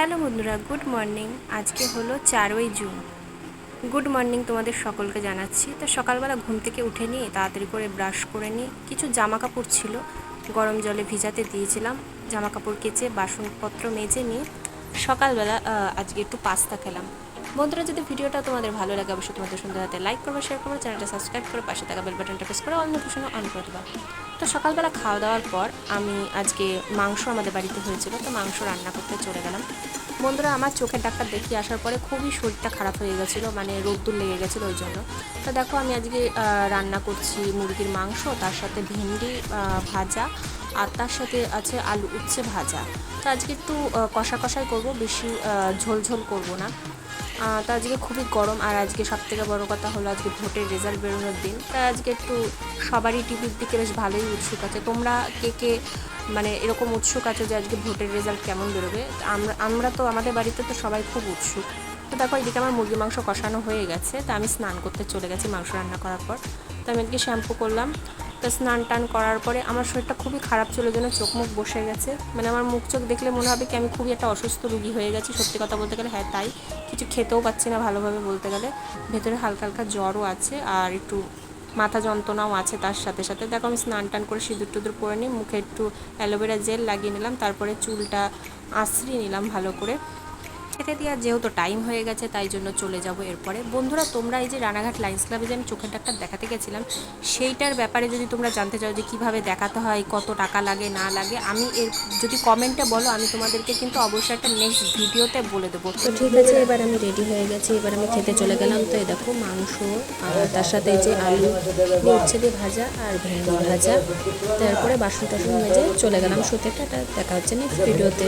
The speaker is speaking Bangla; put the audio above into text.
হ্যালো বন্ধুরা, গুড মর্নিং। আজকে হলো চারই জুন। গুড মর্নিং তোমাদের সকলকে জানাচ্ছি। তো সকালবেলা ঘুম থেকে উঠে নিয়ে তাড়াতাড়ি করে ব্রাশ করে নিয়ে কিছু জামা কাপড় ছিল, গরম জলে ভিজাতে দিয়েছিলাম। জামা কাপড় কেচে, বাসনপত্র মেজে নিয়ে সকালবেলা আজকে একটু পাস্তা খেলাম। বন্ধুরা, যদি ভিডিওটা তোমাদের ভালো লাগে, অবশ্যই তোমাদের সুন্দর হাতে লাইক করবে শেয়ার করবে, চ্যানেলটা সাবস্ক্রাইব করে পাশে থাকা বেল বাটনটা প্রেস করে অন্য কিছু অন করে দেবা। তো সকালবেলা খাওয়া দাওয়ার পর আমি আজকে মাংস আমাদের বাড়িতে হয়েছিল, তো মাংস রান্না করতে চলে গেলাম। বন্ধুরা, আমার চোখের ডাক্তার দেখিয়ে আসার পরে খুবই শরীরটা খারাপ হয়ে গেছিল মানে রোদ্দুর লেগে গেছিল ওই জন্য। তো দেখো, আমি আজকে রান্না করছি মুরগির মাংস, তার সাথে ভেন্ডি ভাজা আর তার সাথে আছে আলু উচ্ছে ভাজা। তো আজকে একটু কষা কষাই করব বেশি আহ, ঝোল ঝোল করব না। তো আজকে খুবই গরম আর আজকে সব থেকে বড় কথা হলো আজকে ভোটের রেজাল্ট বেরোনোর দিন। তাই আজকে একটু সবারই টিভির দিকে বেশ ভালোই উৎসুক আছে। তোমরা কে কে মানে এরকম উৎসুক আছে যে আজকে ভোটের রেজাল্ট কেমন বেরোবে? আমরা আমরা তো আমাদের বাড়িতে তো সবাই খুব উৎসুক। তো দেখো এদিকে আমার মুরগি মাংস কষানো হয়ে গেছে। তা আমি স্নান করতে চলে গেছি মাংস রান্না করার পর। তো আমি আজকে শ্যাম্পু করলাম। তো স্নান টান করার পরে আমার শরীরটা খুবই খারাপ ছিল, যেন চোখ মুখ বসে গেছে। মানে আমার মুখ চোখ দেখলে মনে হবে কি আমি খুবই একটা অসুস্থ রুগী হয়ে গেছি। সত্যি কথা বলতে গেলে হ্যাঁ তাই। কিছু খেতেও পাচ্ছি না ভালোভাবে বলতে গেলে। ভেতরে হালকা হালকা জ্বরও আছে আর একটু মাথা যন্ত্রণাও আছে তার সাথে সাথে। দেখো আমি স্নান টান করে সিঁদুর টুদুর পরে নিই, মুখে একটু অ্যালোভেরা জেল লাগিয়ে নিলাম, তারপরে চুলটা আঁচড়িয়ে নিলাম ভালো করে। খেতে দেওয়ার যেহেতু টাইম হয়ে গেছে, তাই জন্য চলে যাব এরপরে। বন্ধুরা, তোমরা এই যে রানাঘাট লাইন্স ক্লাবে যে আমি চোখের ডাক্তার দেখাতে গেছিলাম, সেইটার ব্যাপারে যদি তোমরা জানতে চাও যে কীভাবে দেখাতে হয়, কত টাকা লাগে, না লাগে, আমি এর যদি কমেন্টে বলো, আমি তোমাদেরকে কিন্তু অবশ্যই একটা নেক্সট ভিডিওতে বলে দেবো। তো ঠিক আছে, এবার আমি রেডি হয়ে গেছি, এবার আমি খেতে চলে গেলাম। তো এই দেখো মাংস, আর তার সাথে যে আলু উচ্ছে দিয়ে ভাজা আর ভেন্ডি ভাজা। তারপরে বাসন টাসন মেজে চলে গেলাম শুতে। টাটা, দেখা হচ্ছে নেক্সট ভিডিওতে